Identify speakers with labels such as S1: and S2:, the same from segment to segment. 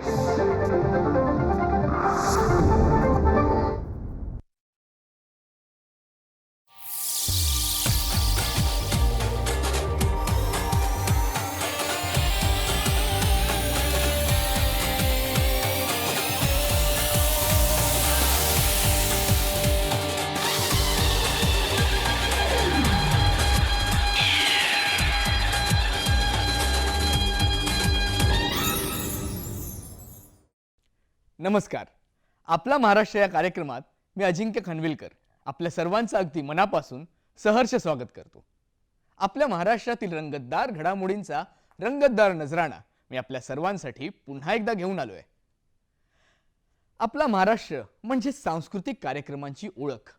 S1: Thank you. नमस्कार. आपला महाराष्ट्र या कार्यक्रमात मी अजिंक्य खनविलकर. आपल्या सर्वांचं अगदी मनापासून सहर्ष स्वागत करतो. आपल्या महाराष्ट्रातील रंगतदार घडामोडींचा रंगतदार नजराणा मी आपल्या सर्वांसाठी पुन्हा एकदा घेऊन आलोय. आपला महाराष्ट्र म्हणजे सांस्कृतिक कार्यक्रमांची ओळख.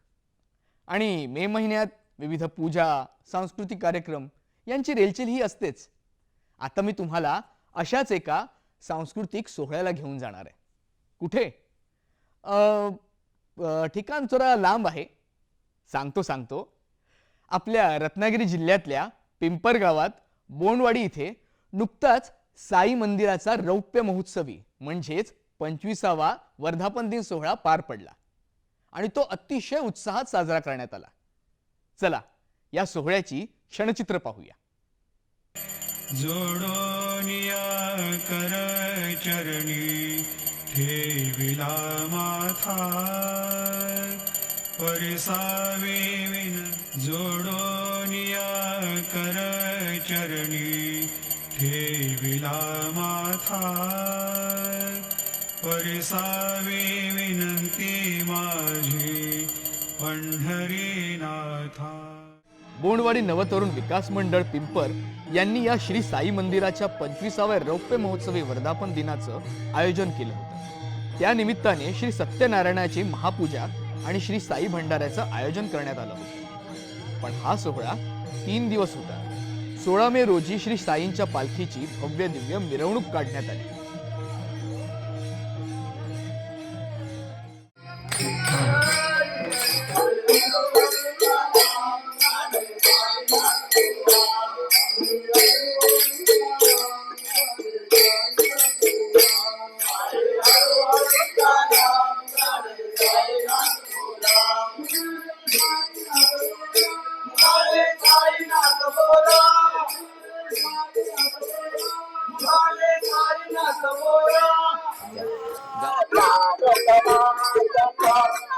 S1: आणि मे महिन्यात विविध पूजा सांस्कृतिक कार्यक्रम यांची रेलचेल ही असतेच. आता मी तुम्हाला अशाच एका सांस्कृतिक सोहळ्याला घेऊन जाणार आहे. कुठे? ठिकाण थोडा लांब आहे. सांगतो सांगतो. आपल्या रत्नागिरी जिल्ह्यातल्या पिंपर गावात बोंडवाडी इथे नुकताच साई मंदिराचा रौप्य महोत्सवी म्हणजेच पंचवीसावा वर्धापन दिन सोहळा पार पडला. आणि तो अतिशय उत्साहात साजरा करण्यात आला. चला या सोहळ्याची क्षणचित्र पाहूया.
S2: जोडोनिया कर चरणी ठेविला माथा परिसावे विन जोडोनिया कर चरणी ठेविला माथा परिसावे विनंती माझी पंढरीनाथा.
S1: बोंडवाडी नवतरुण विकास मंडळ पिंपर यांनी या श्री साई मंदिराच्या पंचवीसाव्या रौप्य महोत्सवी वर्धापन दिनाचं आयोजन केलं होतं. त्या निमित्ताने श्री सत्यनारायणाची महापूजा आणि श्री साई भंडाऱ्याचं आयोजन करण्यात आलं होतं. पण हा सोहळा तीन दिवस होता. सोळा मे रोजी श्री साईंच्या पालखीची भव्य दिव्य मिरवणूक काढण्यात आली.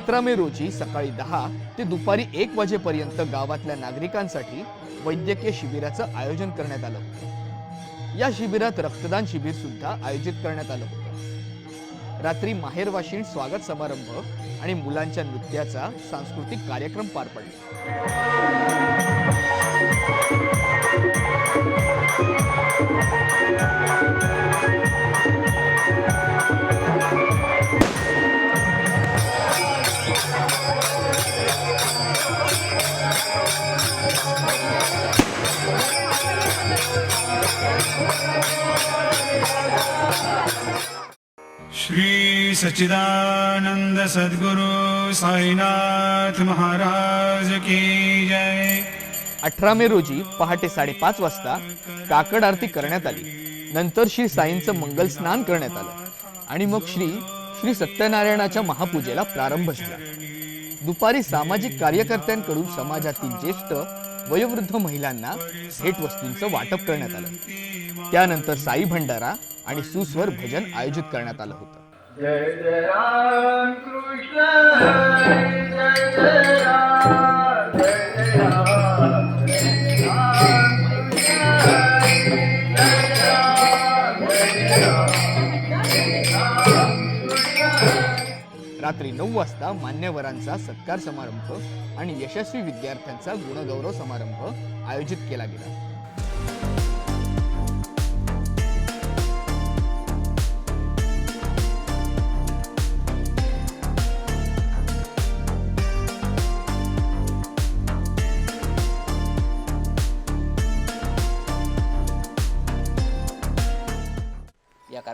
S1: सतरा मे रोजी सकाळी दहा ते दुपारी एक वाजेपर्यंत गावातल्या नागरिकांसाठी वैद्यकीय शिबिराचं आयोजन करण्यात आलं होतं. या शिबिरात रक्तदान शिबिर सुद्धा आयोजित करण्यात आलं होतं. रात्री माहेरवाशीण स्वागत समारंभ आणि मुलांच्या नृत्याचा सांस्कृतिक कार्यक्रम पार पडला.
S2: सच्चिदानंद सद्गुरु साईनाथ महाराज की जय।
S1: अठरा मे रोजी पहाटे साडेपाच वाजता काकड आरती करण्यात आली. नंतर श्री साईंचं मंगल स्नान करण्यात आलं. आणि मग श्री श्री सत्यनारायणाच्या महापूजेला प्रारंभ झाला. दुपारी सामाजिक कार्यकर्त्यांकडून समाजातील ज्येष्ठ वयोवृद्ध महिलांना भेटवस्तूंचं वाटप करण्यात आलं. त्यानंतर साई भंडारा आणि सुस्वर भजन आयोजित करण्यात आलं होतं.
S3: जय जय राम कृष्ण जय जय राम जय जय राम जय राम
S1: रात्री नऊ वाजता मान्यवरांचा सत्कार समारंभ आणि यशस्वी विद्यार्थ्यांचा गुणगौरव समारंभ आयोजित केला गेला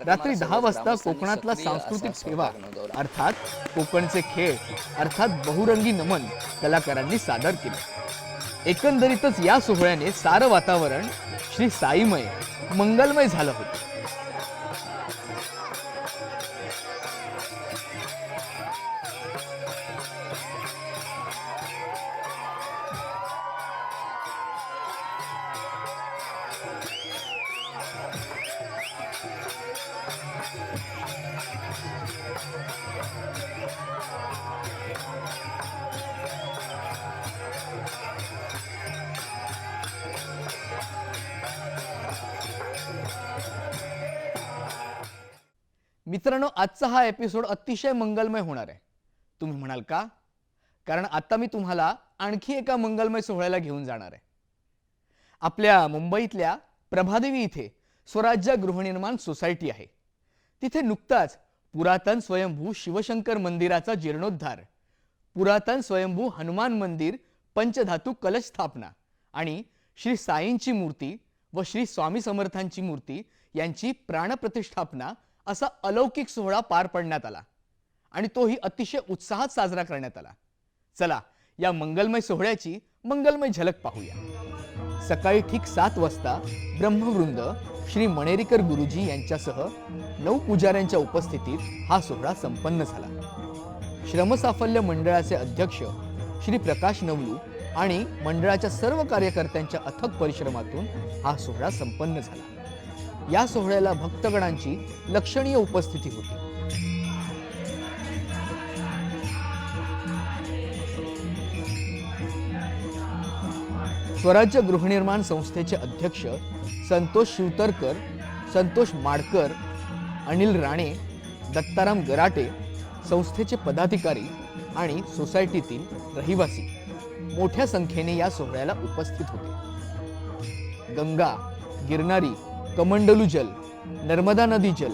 S1: रात्री दहा वाजता कोकणातला सांस्कृतिक सेवा. अर्थात कोकणचे खेळ अर्थात बहुरंगी नमन कलाकारांनी सादर केले एकंदरीतच या सोहळ्याने सारं वातावरण श्री साईमय मंगलमय झालं होतं मित्रांनो आजचा हा एपिसोड अतिशय मंगलमय होणार आहे. तुम्ही म्हणाल का? कारण आता मी तुम्हाला आणखी एका मंगलमय सोहळ्याला घेऊन जाणार आहे. आपल्या मुंबईतल्या प्रभादेवी इथे स्वराज्य गृहनिर्माण सोसायटी आहे. तिथे नुकताच पुरातन स्वयंभू शिवशंकर मंदिराचा जीर्णोद्धार पुरातन स्वयंभू हनुमान मंदिर पंचधातू कलश स्थापना आणि श्री साईंची मूर्ती व श्री स्वामी समर्थांची मूर्ती यांची प्राणप्रतिष्ठापना असा अलौकिक सोहळा पार पडण्यात आला. आणि तोही अतिशय उत्साहात साजरा करण्यात आला. चला या मंगलमय सोहळ्याची मंगलमय झलक पाहूया. सकाळी ठीक सात वाजता ब्रह्मवृंद श्री मणेरीकर गुरुजी यांच्यासह नऊ पुजाऱ्यांच्या उपस्थितीत हा सोहळा संपन्न झाला. श्रमसाफल्य मंडळाचे अध्यक्ष श्री प्रकाश नवलू आणि मंडळाच्या सर्व कार्यकर्त्यांच्या अथक परिश्रमातून हा सोहळा संपन्न झाला. या सोहळ्याला भक्तगणांची लक्षणीय उपस्थिती होती. स्वराज्य गृहनिर्माण संस्थेचे अध्यक्ष संतोष शिवतरकर संतोष माडकर अनिल राणे दत्ताराम गराटे संस्थेचे पदाधिकारी आणि सोसायटीतील रहिवासी मोठ्या संख्येने या सोहळ्याला उपस्थित होते. गंगा गिरनारी कमंडलू जल नर्मदा नदी जल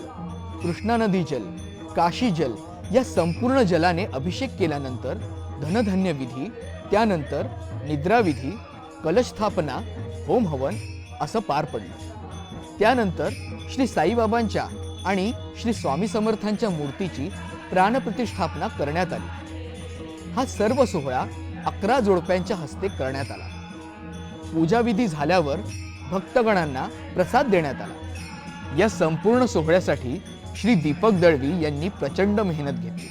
S1: कृष्णा नदी जल काशी जल या संपूर्ण जलाने अभिषेक केल्यानंतर धनधन्य विधी त्यानंतर निद्राविधी कलशस्थापना होम हवन असं पार पडलं. त्यानंतर श्री साईबाबांच्या आणि श्री स्वामी समर्थांच्या मूर्तीची प्राणप्रतिष्ठापना करण्यात आली. हा सर्व सोहळा अकरा जोडप्यांच्या हस्ते करण्यात आला. पूजाविधी झाल्यावर भक्तगणांना प्रसाद देण्यात आला. या संपूर्ण सोहळ्यासाठी श्री दीपक दळवी यांनी प्रचंड मेहनत घेतली.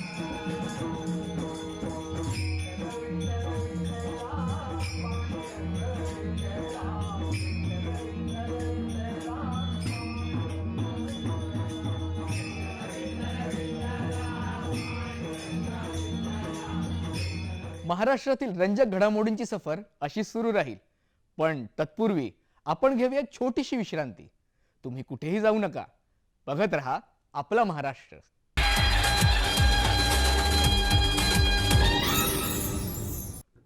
S1: महाराष्ट्रातील रंजक घडामोडींची सफर अशी सुरू राहील. पण तत्पूर्वी आपण घेऊया एक छोटीशी विश्रांती. तुम्ही कुठेही जाऊ नका. बघत रहा आपला महाराष्ट्र.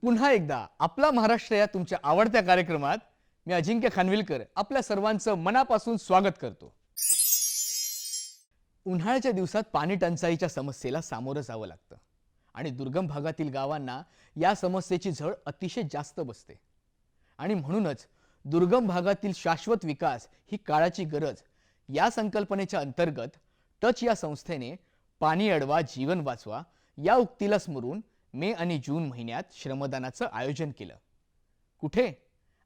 S1: पुन्हा एकदा आपला महाराष्ट्र या तुमच्या आवडत्या कार्यक्रमात मी अजिंक्य खानविलकर आपल्या सर्वांचं मनापासून स्वागत करतो. उन्हाळ्याच्या दिवसात पाणी टंचाईच्या समस्येला सामोरं जावं लागतं. आणि दुर्गम भागातील गावांना या समस्येची झळ अतिशय जास्त बसते. आणि म्हणूनच दुर्गम भागातील शाश्वत विकास ही काळाची गरज. या संकल्पनेच्या अंतर्गत टच या संस्थेने पाणी अडवा जीवन वाचवा या उक्तीला स्मरून मे आणि जून महिन्यात श्रमदानाचं आयोजन केलं. कुठे?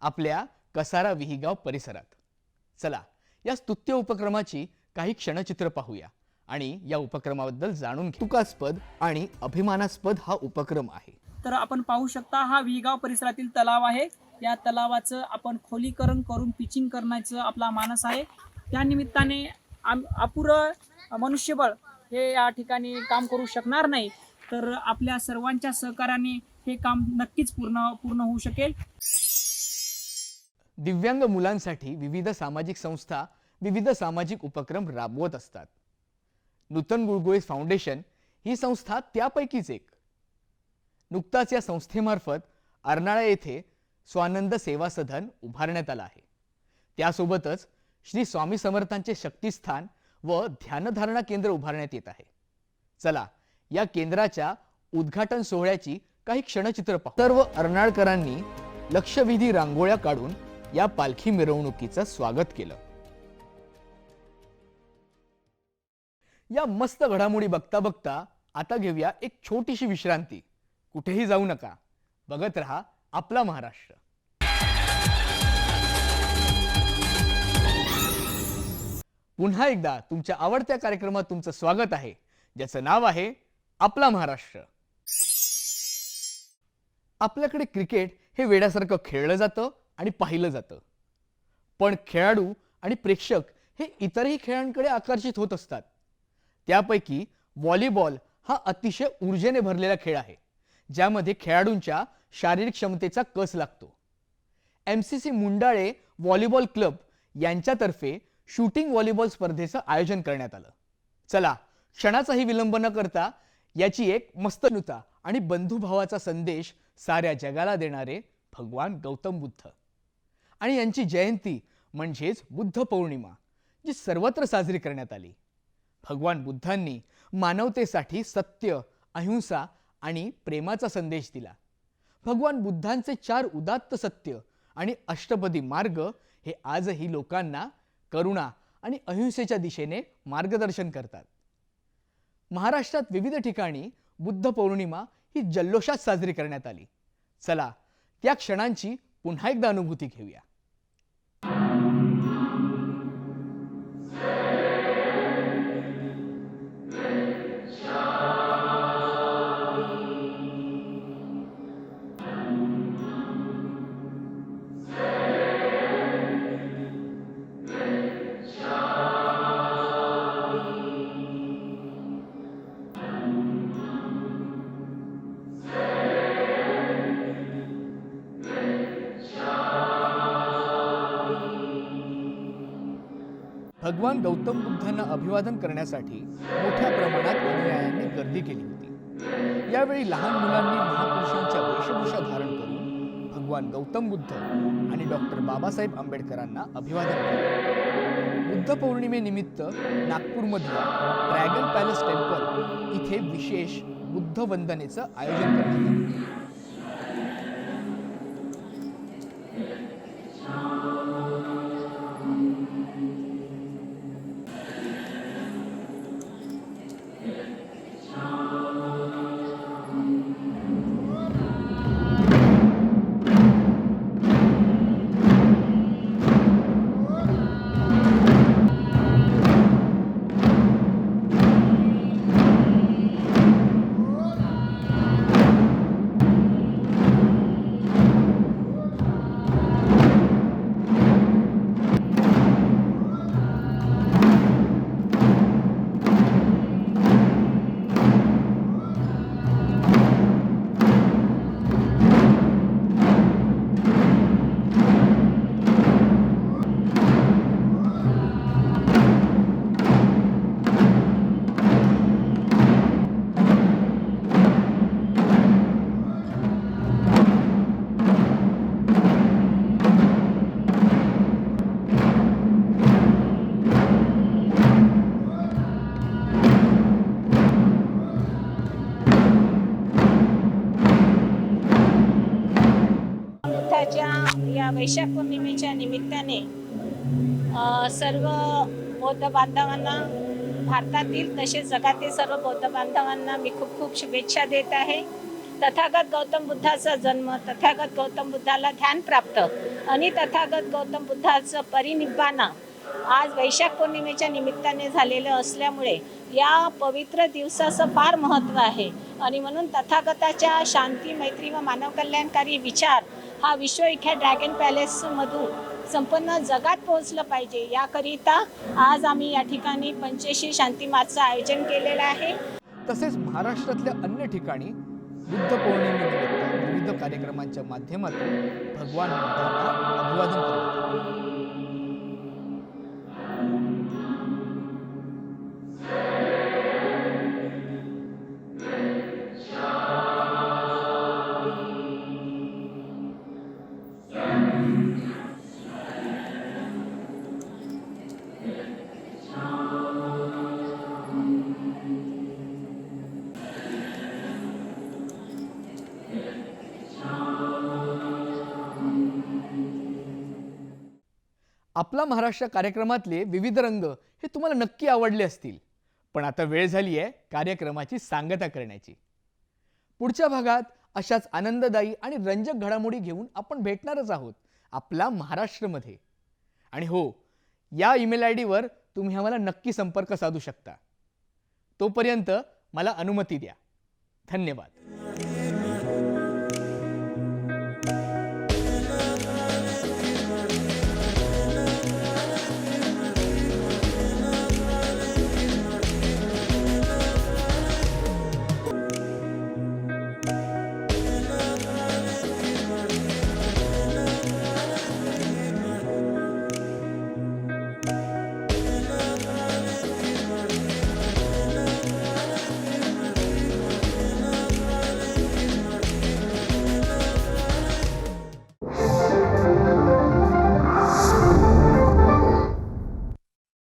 S1: आपल्या कसारा विहिगाव परिसरात. चला या स्तुत्य उपक्रमाची काही क्षणचित्र पाहूया आणि या उपक्रमाबद्दल जाणून तुकास्पद आणि अभिमानास्पद हा उपक्रम आहे.
S4: तर आपण पाहू शकता हा विहीगाव परिसरातील तलाव आहे. या तलावाचं आपण खोलीकरण करून पिचिंग करण्याचं आपला मानस आहे. त्या निमित्ताने आम अपुरं मनुष्यबळ हे या ठिकाणी काम करू शकणार नाही. तर आपल्या सर्वांच्या सहकार्याने हे काम नक्कीच पूर्ण पूर्ण होऊ शकेल.
S1: दिव्यांग मुलांसाठी विविध सामाजिक संस्था विविध सामाजिक उपक्रम राबवत असतात. नूतन गुळगुळे फाउंडेशन ही संस्था त्यापैकीच एक. नुकताच या संस्थेमार्फत अर्नाळा येथे स्वानंद सेवा सदन उभारण्यात आलं आहे. त्यासोबतच श्री स्वामी समर्थांचे शक्तिस्थान व ध्यानधारणा केंद्र उभारण्यात येत आहे. चला या केंद्राच्या उद्घाटन सोहळ्याची काही क्षणचित्र पाहू. सर्व अर्नाळकरांनी लक्षवेधी रांगोळ्या काढून या पालखी मिरवणुकीचं स्वागत केलं. या मस्त घडामोडी बघता बघता आता घेऊया एक छोटीशी विश्रांती. कुठेही जाऊ नका. बघत रहा आपला महाराष्ट्र. पुन्हा एकदा तुमच्या आवडत्या कार्यक्रमात तुमचं स्वागत आहे ज्याचं नाव आहे आपला महाराष्ट्र. आपल्याकडे क्रिकेट हे वेड्यासारखं खेळलं जातं आणि पाहिलं जातं. पण खेळाडू आणि प्रेक्षक हे इतरही खेळांकडे आकर्षित होत असतात. त्यापैकी व्हॉलीबॉल हा अतिशय ऊर्जेने भरलेला खेळ आहे ज्यामध्ये खेळाडूंच्या शारीरिक क्षमतेचा कस लागतो? M C C Mundale volleyball club यांच्यातर्फे शूटिंग व्हॉलीबॉल स्पर्धेचं आयोजन करण्यात आलं. चला क्षणाचाही विलंब न करता याची एक मस्तनुता आणि बंधुभावाचा संदेश साऱ्या जगाला देणारे भगवान गौतम बुद्ध. आणि यांची जयंती म्हणजेच बुद्ध पौर्णिमा जी सर्वत्र साजरी करण्यात आली. भगवान बुद्धांनी मानवतेसाठी सत्य अहिंसा आणि प्रेमाचा संदेश दिला. भगवान बुद्धांचे चार उदात्त सत्य आणि अष्टपदी मार्ग हे आजही लोकांना करुणा आणि अहिंसेच्या दिशेने मार्गदर्शन करतात. महाराष्ट्रात विविध ठिकाणी बुद्ध पौर्णिमा ही जल्लोषात साजरी करण्यात आली. चला त्या क्षणांची पुन्हा एकदा अनुभूती घेऊया. भगवान गौतम बुद्धांना अभिवादन करण्यासाठी मोठ्या प्रमाणात अनुयायांनी गर्दी केली होती. यावेळी लहान मुलांनी महापुरुषांच्या वेशभूषा धारण करून भगवान गौतम बुद्ध आणि डॉक्टर बाबासाहेब आंबेडकरांना अभिवादन केले. बुद्ध पौर्णिमेनिमित्त नागपूरमधल्या ड्रॅगन पॅलेस टेम्पल इथे विशेष बुद्ध वंदनेचं आयोजन करण्यात आलं.
S5: पौर्णिमेच्या निमित्ताने सर्व बौद्ध बांधवांना भारतातील तसेच जगातील सर्व बौद्ध बांधवांना मी खूप खूप शुभेच्छा देत आहे. तथागत गौतम बुद्धाचा जन्म तथागत गौतम बुद्धाला ध्यान प्राप्त आणि तथागत गौतम बुद्धाचं परिनिब्बाना आज वैशाख पौर्णिमेच्या निमित्ताने झालेलं असल्यामुळे या पवित्र दिवसाचं फार महत्त्व आहे. आणि म्हणून तथागताच्या शांती मैत्री व मानव कल्याणकारी विचार हा विश्वविख्यात ड्रॅगन पॅलेसमधून संपूर्ण जगात पोहोचलं पाहिजे. याकरिता आज आम्ही या ठिकाणी पंचेशी शांती मार्चचं आयोजन केलेलं आहे.
S1: तसेच महाराष्ट्रातल्या अन्य ठिकाणी बुद्ध पौर्णिमेनिमित्त विविध कार्यक्रमांच्या माध्यमातून भगवान बुद्धांना अभिवादन करण्यात आपला महाराष्ट्र कार्यक्रमातले विविध रंग हे तुम्हाला नक्की आवडले असतील. पण आता वेळ झाली आहे कार्यक्रमाची सांगता करण्याची. पुढच्या भागात अशाच आनंददायी आणि रंजक घडामोडी घेऊन आपण भेटणारच आहोत आपला महाराष्ट्रमध्ये. आणि हो या ईमेल आय डीवर तुम्ही आम्हाला नक्की संपर्क साधू शकता. तोपर्यंत मला अनुमती द्या. धन्यवाद.